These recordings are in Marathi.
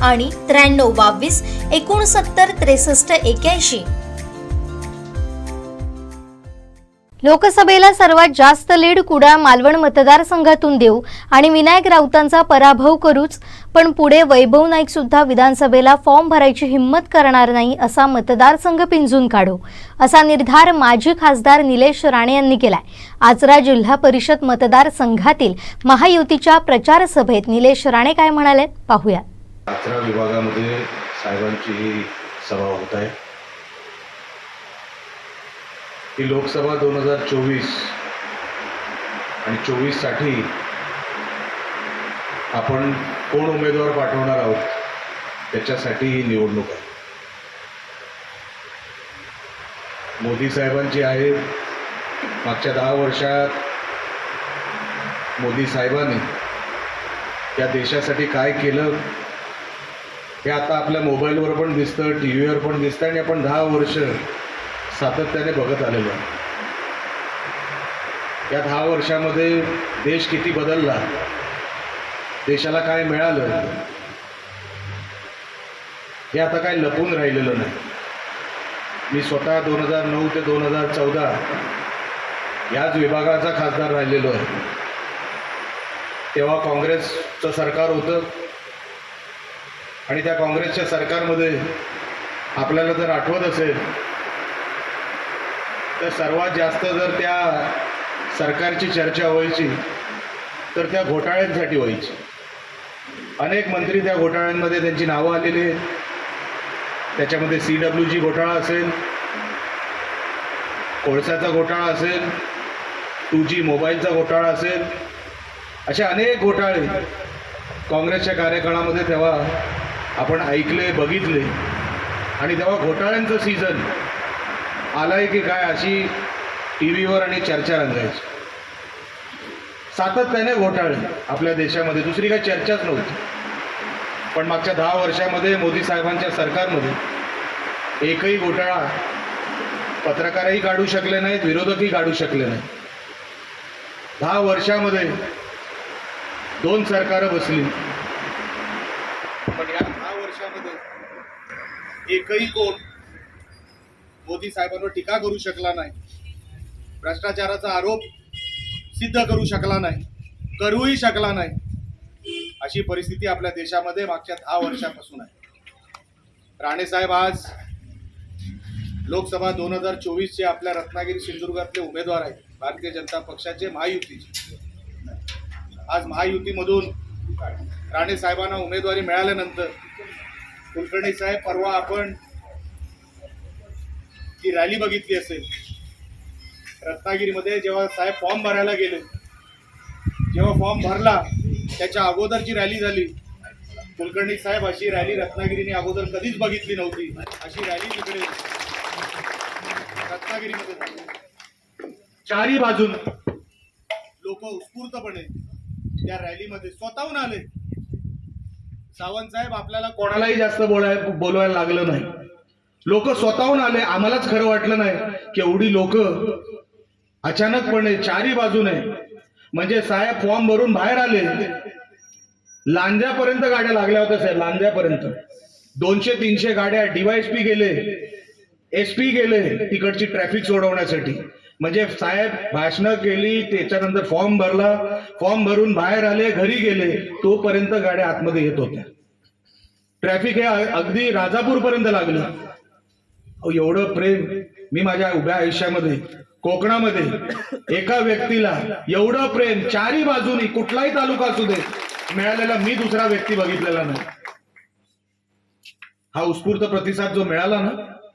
आणि त्र्याण्णव बावीस एकोणसत्तर त्रेसष्ट एक्याऐंशी. लोकसभेला सर्वात जास्त लीड कुडा मालवण मतदारसंघातून देऊ आणि विनायक राऊतांचा पराभव करूच पण पुढे वैभव नाईक सुद्धा विधानसभेला फॉर्म भरायची हिंमत करणार नाही असा मतदारसंघ पिंजून काढू असा निर्धार माजी खासदार निलेश राणे यांनी केलाय. आचरा जिल्हा परिषद मतदारसंघातील महायुतीच्या प्रचार सभेत निलेश राणे काय म्हणाले पाहूयात. यात्रा विभागामध्ये साहेबांची ही सभा होत आहे. ही लोकसभा दोन हजार चोवीस आणि चोवीससाठी आपण कोण उमेदवार पाठवणार आहोत त्याच्यासाठी ही निवडणूक आहे. मोदी साहेबांची आहे. मागच्या दहा वर्षात मोदी साहेबांनी या देशासाठी काय केलं हे आता आपल्या मोबाईलवर पण दिसतं टी व्हीवर पण दिसतं आणि आपण दहा वर्ष सातत्याने बघत आलेलो आहे. या दहा वर्षामध्ये देश किती बदलला देशाला काय मिळालं हे आता काय लपून राहिलेलं नाही. मी स्वतः दोन हजार नऊ ते दोन हजार चौदा याच विभागाचा खासदार राहिलेलो आहे. तेव्हा काँग्रेसचं सरकार होतं आणि त्या काँग्रेसच्या सरकारमध्ये आपल्याला जर आठवत असेल तर सर्वात जास्त जर त्या सरकारची चर्चा व्हायची तर त्या घोटाळ्यांसाठी व्हायची. अनेक मंत्री त्या घोटाळ्यांमध्ये त्यांची नावं आलेली आहेत. त्याच्यामध्ये सी डब्ल्यू जी घोटाळा असेल कोळसाचा घोटाळा असेल टू जी मोबाईलचा घोटाळा असेल असे अनेक घोटाळे काँग्रेसच्या कार्यकाळामध्ये तेव्हा आपण ऐकले बघितले आणि तेव्हा घोटाळ्यांचं सीझन आलाय की काय अशी टी व्हीवर आणि चर्चा रंगायची. सातत्याने घोटाळे आपल्या देशामध्ये. दुसरी काही चर्चाच नव्हती. पण मागच्या दहा वर्षामध्ये मोदी साहेबांच्या सरकारमध्ये एकही घोटाळा पत्रकारही काढू शकले नाहीत विरोधकही काढू शकले नाहीत. दहा वर्षामध्ये दोन सरकारं बसली. या एकही कोण मोदी साहेबांवर टीका करू शकला नाही भ्रष्टाचाराचा आरोप सिद्ध करू शकला नाही करूही शकला नाही अशी परिस्थिती आपल्या देशामध्ये मागच्या दहा वर्षापासून आहे. राणे साहेब आज लोकसभा दोन हजार चोवीसचे आपल्या रत्नागिरी सिंधुदुर्गातले उमेदवार आहेत भारतीय जनता पक्षाचे महायुतीचे. आज महायुतीमधून राणे साहेबांना उमेदवारी मिळाल्यानंतर कुलकर्णी साहेब परवा आपण ती रॅली बघितली असेल. रत्नागिरीमध्ये जेव्हा साहेब फॉर्म भरायला गेले जेव्हा फॉर्म भरला त्याच्या अगोदरची रॅली झाली. कुलकर्णी साहेब अशी रॅली रत्नागिरीने अगोदर कधीच बघितली नव्हती. अशी रॅली तिकडे रत्नागिरीमध्ये चारी बाजून लोक उत्स्फूर्तपणे त्या रॅलीमध्ये स्वतःहून आले. सावंत साहेब आपल्याला कोणालाही जास्त बोलाय बोलवायला लागलं नाही. लोक स्वतःहून आले आम्हालाच खरं वाटलं नाही की एवढी लोक अचानकपणे चारही बाजूने म्हणजे साहेब फॉर्म भरून बाहेर आले. लांद्यापर्यंत गाड्या लागल्या होत्या साहेब लांज्यापर्यंत दोनशे तीनशे गाड्या डीवायएसपी गेले. एस पी गेले तिकडची ट्रॅफिक सोडवण्यासाठी. म्हणजे साहेब भाषणं केली त्याच्यानंतर फॉर्म भरला. फॉर्म भरून बाहेर आले घरी गेले तोपर्यंत गाड्या आतमध्ये येत होत्या. ट्रॅफिक हे अगदी राजापूर पर्यंत लागलं एवढं प्रेम मी माझ्या उभ्या आयुष्यामध्ये कोकणामध्ये एका व्यक्तीला एवढं प्रेम चारी बाजूनी कुठलाही तालुका असू दे मिळालेला मी दुसरा व्यक्ती बघितलेला नाही. हा उत्स्फूर्त प्रतिसाद जो मिळाला ना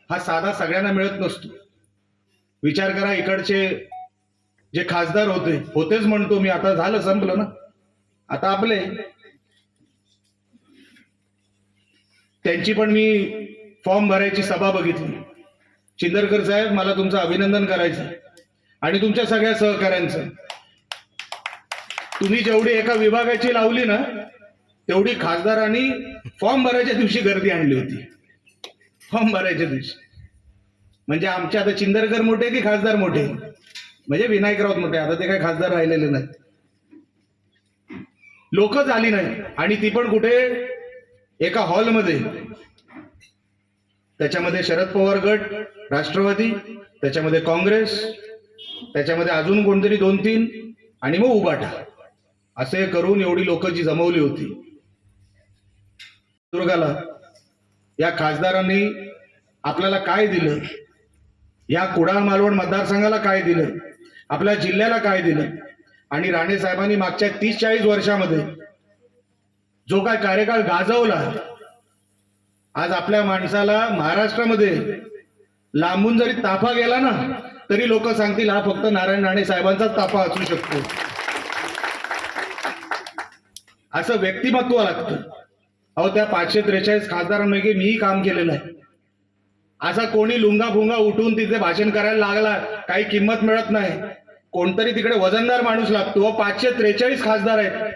हा साधा सगळ्यांना मिळत नसतो. विचार करा इकडचे जे खासदार होते होतेच म्हणतो मी आता झालं संपलं ना. आता आपले. त्यांची पण मी फॉर्म भरायची सभा बघितली. चिंदरकर साहेब मला तुमचं अभिनंदन करायचं. आणि तुमच्या सगळ्या सहकाऱ्यांचं. तुम्ही जेवढी एका विभागाची लावली ना तेवढी खासदारांनी फॉर्म भरायच्या दिवशी गर्दी आणली होती. फॉर्म भरायच्या दिवशी. म्हणजे आमचे आता चिंदरकर मोठे की खासदार मोठे? म्हणजे विनायक राऊत मोठे. आता ते काही खासदार राहिलेले नाहीत. लोक झाली नाही. आणि ती पण कुठे? एका हॉलमध्ये. त्याच्यामध्ये शरद पवार गट राष्ट्रवादी त्याच्यामध्ये काँग्रेस त्याच्यामध्ये अजून कोणतरी दोन तीन आणि मग उबाटा. असे करून एवढी लोक जी जमवली होती. दुर्गाला या खासदारांनी आपल्याला काय दिलं? या कुडाळ मालवण मतदारसंघाला काय दिलं? आपल्या जिल्ह्याला काय दिलं? आणि राणे साहेबांनी मागच्या तीस चाळीस वर्षामध्ये जो काय कार्यकाळ गाजवला आज आपल्या माणसाला महाराष्ट्रामध्ये लांबून जरी ताफा गेला ना तरी लोक सांगतील हा फक्त नारायण राणे साहेबांचाच ताफा असू शकतो. असं व्यक्तिमत्व लागतं. अहो त्या पाचशे त्रेचाळीस खासदारांपैकी मीही काम केलेलं आहे. असा कोणी लुंगा फुंगा उठून तिथे भाषण करायला लागला काही किंमत मिळत नाही. कोणतरी तिकडे वजनदार माणूस लागतो. व पाचशे त्रेचाळीस खासदार आहेत.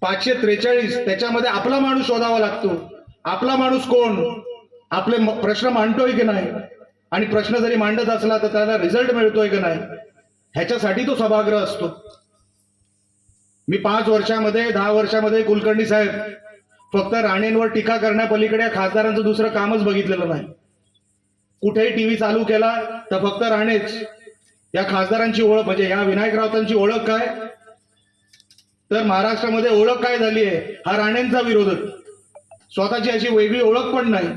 पाचशे त्रेचाळीस त्याच्यामध्ये आपला माणूस शोधावा लागतो. आपला माणूस कोण? आपले प्रश्न मांडतोय की नाही? आणि प्रश्न जरी मांडत असला तर त्याला रिझल्ट मिळतोय की नाही? ह्याच्यासाठी तो सभागृह असतो. मी पाच वर्षामध्ये दहा वर्षामध्ये कुलकर्णी साहेब फक्त राणेंवर टीका करण्यापलीकडे या खासदारांचं दुसरं कामच बघितलेलं नाही. कुठेही टीव्ही चालू केला तर फक्त राणेच या खासदारांची ओळख म्हणजे या विनायक राऊतांची ओळख काय? तर महाराष्ट्रामध्ये ओळख काय झाली आहे? हा राणेंचा विरोधक स्वतःची अशी वेगळी ओळख पण नाही.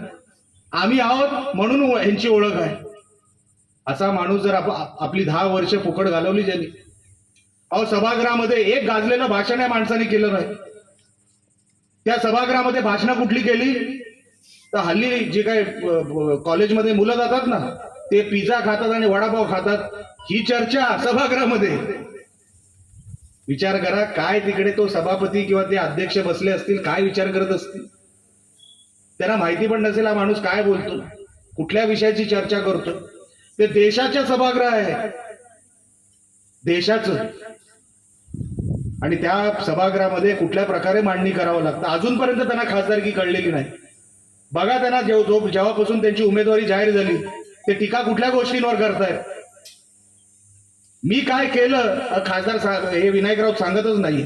आम्ही आहोत म्हणून यांची ओळख आहे. असा माणूस जर आप- आपली दहा वर्ष फुकट घालवली ज्यांनी. अहो सभागृहामध्ये एक गाजलेलं भाषण या माणसाने केलं नाही. त्या सभागृहामध्ये भाषणं कुठली केली? तर हल्ली जे काय कॉलेजमध्ये मुलं जातात ना ते पिझ्झा खातात आणि वडापाव खातात. ही चर्चा सभागृहामध्ये. विचार करा काय तिकडे तो सभापती किंवा ते अध्यक्ष बसले असतील काय विचार करत असतील? त्यांना माहिती पण नसेल हा माणूस काय बोलतो कुठल्या विषयाची चर्चा करतो. ते देशाच्या सभागृह आहे. देशाचं. आणि त्या सभागृहामध्ये कुठल्या प्रकारे मांडणी करावं लागतं? अजूनपर्यंत त्यांना खासदारकी कळलेली नाही. बघा त्यांना जेव जो जेव्हापासून त्यांची उमेदवारी जाहीर झाली ते टीका कुठल्या गोष्टींवर करतायत? मी काय केलं खासदार सा- हे विनायकराव सांगतच नाही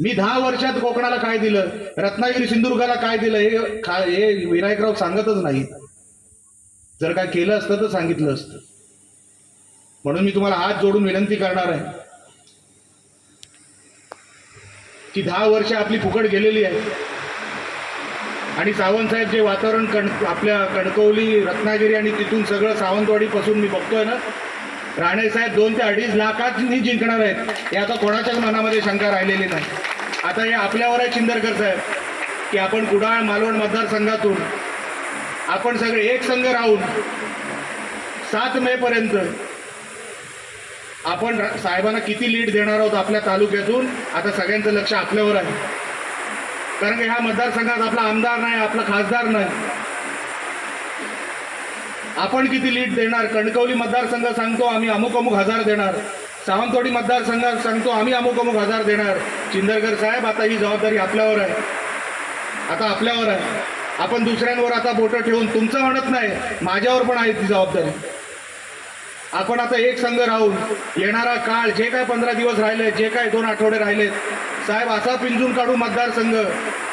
मी दहा वर्षात कोकणाला काय दिलं? रत्नागिरी सिंधुदुर्गाला काय दिलं? हे खा- हे विनायकराव सांगतच नाही जर काय केलं असतं तर सांगितलं असतं. म्हणून मी तुम्हाला हात जोडून विनंती करणार आहे. की दहा वर्ष आपली फुकट गेलेली आहे. आणि सावंतसाहेब जे वातावरण कण आपल्या कणकवली रत्नागिरी आणि तिथून सगळं सावंतवाडीपासून मी बघतोय ना राणेसाहेब दोन ते अडीच लाखांनी जिंकणार आहेत. हे आता कोणाच्याच मनामध्ये शंका राहिलेली नाही. आता हे आपल्यावर आहे चिंदरकर साहेब की आपण कुडाळ मालवण मतदारसंघातून आपण सगळे एक संघ राहून सात मेपर्यंत आपण साहेबांना किती लीड देणार आहोत आपल्या तालुक्यातून आता सगळ्यांचं लक्ष आपल्यावर आहे. कारण की ह्या मतदारसंघात आपला आमदार नाही आपला खासदार नाही. आपण किती लीड देणार? कणकवली मतदारसंघ सांगतो आम्ही अमुक अमुक हजार देणार. सावंतवाडी मतदारसंघात सांगतो आम्ही अमुक अमुक हजार देणार. चिंदरकर साहेब आता ही जबाबदारी आपल्यावर आहे. आता आपल्यावर आहे. आपण दुसऱ्यांवर आता बोटं ठेवून तुमचं म्हणत नाही माझ्यावर पण आहे ती जबाबदारी. आपण आता एक संघ राहून येणारा काळ जे काय पंधरा दिवस राहिले जे काय दोन आठवडे राहिले साहेब असा पिंजून काढू मतदारसंघ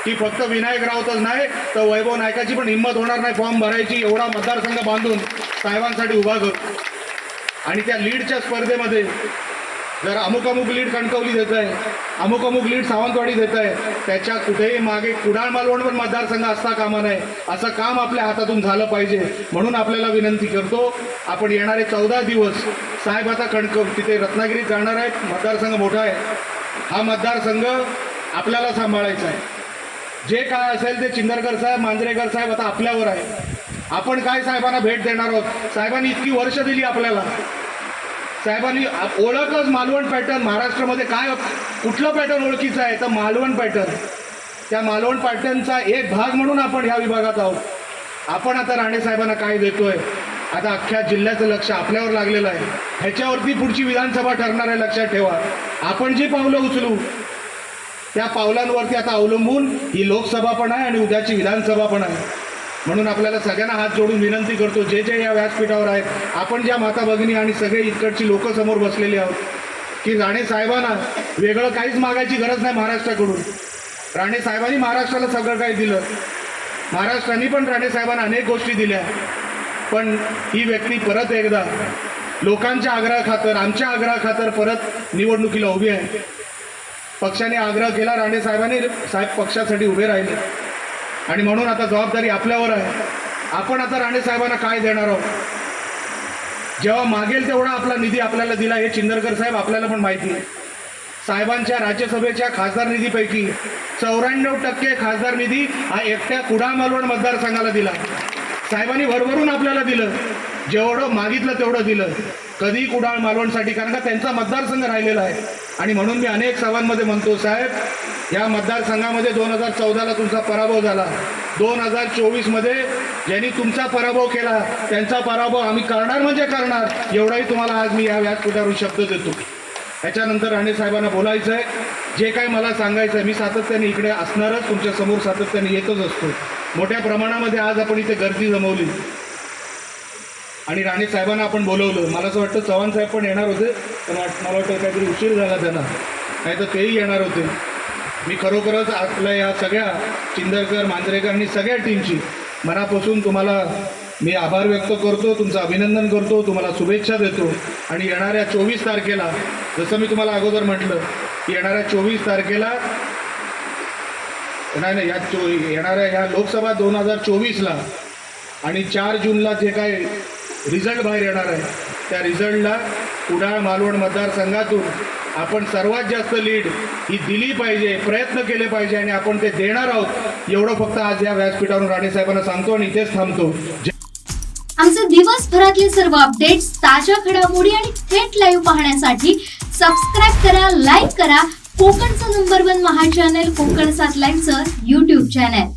की फक्त विनायक राऊतच नाही तर वैभव नायकाची पण हिंमत होणार नाही फॉर्म भरायची एवढा मतदारसंघ बांधून साहेबांसाठी उभा करू आणि त्या लीडच्या स्पर्धेमध्ये जर अमुक अमुक लीड कणकवली देत आहे अमुक अमुक लीड सावंतवाडी देत आहे त्याच्या कुठेही मागे कुडाळ मालवण पण मतदारसंघ असता कामा नये असं काम आपल्या हातातून झालं पाहिजे म्हणून आपल्याला विनंती करतो आपण येणारे चौदा दिवस साहेब आता कणकव तिथे रत्नागिरीत जाणार आहेत मतदारसंघ मोठा आहे. हा मतदारसंघ आपल्याला सांभाळायचा आहे. जे काय असेल ते चिंदरकर साहेब मांजरेकर साहेब आता आपल्यावर आहे. आपण काय साहेबांना भेट देणार आहोत? साहेबांनी इतकी वर्ष दिली आपल्याला. साहेबांनी ओळखच मालवण पॅटर्न महाराष्ट्रामध्ये काय कुठलं पॅटर्न ओळखीचं आहे? तर मालवण पॅटर्न. त्या मालवण पॅटर्नचा एक भाग म्हणून आपण ह्या विभागात आहोत. आपण आता राणे साहेबांना काय देतोय? आता अख्ख्या जिल्ह्याचं लक्ष आपल्यावर लागलेलं आहे. ह्याच्यावरती पुढची विधानसभा ठरणार आहे लक्षात ठेवा. आपण जी पावलं उचलू त्या पावलांवरती आता अवलंबून ही लोकसभा पण आहे आणि उद्याची विधानसभा पण आहे. म्हणून आपल्याला सगळ्यांना हात जोडून विनंती करतो जे जे या व्यासपीठावर आहेत आपण ज्या माता भगिनी आणि सगळे इकडची लोक समोर बसलेली आहोत की राणे साहेबांना वेगळं काहीच मागायची गरज नाही महाराष्ट्राकडून. राणे साहेबांनी महाराष्ट्राला सगळं काही दिलं. महाराष्ट्राने पण राणे साहेबांना अनेक गोष्टी दिल्या. पण ही व्यक्ती परत एकदा लोकांच्या आग्रहाखातर आमच्या आग्रहाखातर परत निवडणुकीला उभी आहे. पक्षाने आग्रह केला राणे साहेबांनी साहेब पक्षासाठी उभे राहिले. आणि म्हणून आता जबाबदारी आपल्यावर आहे. आपण आता राणे साहेबांना काय देणार आहोत? जेव्हा मागेल तेवढा आपला निधी आपल्याला दिला हे चिंदरकर साहेब आपल्याला पण माहिती आहे साहेबांच्या राज्यसभेच्या खासदार निधीपैकी चौऱ्याण्णव टक्के खासदार निधी हा एकट्या कुडाळ मालवण मतदारसंघाला दिला. साहेबांनी भरभरून आपल्याला दिलं. जेवढं मागितलं तेवढं दिलं. कधी कुडाळ मालवणसाठी कारण का त्यांचा मतदारसंघ राहिलेला आहे. आणि म्हणून मी अनेक सभांमध्ये म्हणतो साहेब या मतदारसंघामध्ये दोन हजार चौदाला तुमचा पराभव झाला. दोन हजार चोवीसमध्ये ज्यांनी तुमचा पराभव केला त्यांचा पराभव आम्ही करणार म्हणजे करणार एवढाही तुम्हाला आज मी या व्यासपीठावरून शब्द देतो. त्याच्यानंतर राणे साहेबांना बोलायचं आहे. जे काही मला सांगायचं आहे मी सातत्याने इकडे असणारच तुमच्यासमोर सातत्याने येतच असतो. मोठ्या प्रमाणामध्ये आज आपण इथे गर्दी जमवली. आणि राणे साहेबांना आपण बोलवलं. मला असं वाटतं चव्हाण साहेब पण येणार होते पण मला वाटतं काहीतरी उशीर झाला त्यांना. नाही तर तेही येणार होते. मी खरोखरच आपल्या या सगळ्या चिंदरकर मांजरेकर आणि सगळ्या टीमची मनापासून तुम्हाला मी आभार व्यक्त करतो तुमचं अभिनंदन करतो तुम्हाला शुभेच्छा देतो. आणि येणाऱ्या चोवीस तारखेला जसं मी तुम्हाला अगोदर म्हटलं की येणाऱ्या चोवीस तारखेला नाही नाही या चो येणाऱ्या ह्या लोकसभा दोन हजार चोवीसला आणि चार जूनला जे काय रिझल्ट बाहेर येणार आहे त्या रिझल्टला कुडाळ मालवण मतदारसंघातून आपण सर्वात जास्त लीड ही दिली पाहिजे प्रयत्न केले पाहिजे आणि आपण ते देणार आहोत. एवढं फक्त आज या व्यासपीठावरून राणे साहेबांना सांगतो आणि इथेच थांबतो. आमचे दिवसभरातले सर्व अपडेट्स ताज्या घडामोडी आणि थेट लाईव्ह पाहण्यासाठी सबस्क्राईब करा लाईक करा. कोकणचं नंबर वन महा चॅनल कोकण सात लाईव्हचं युट्यूब चॅनल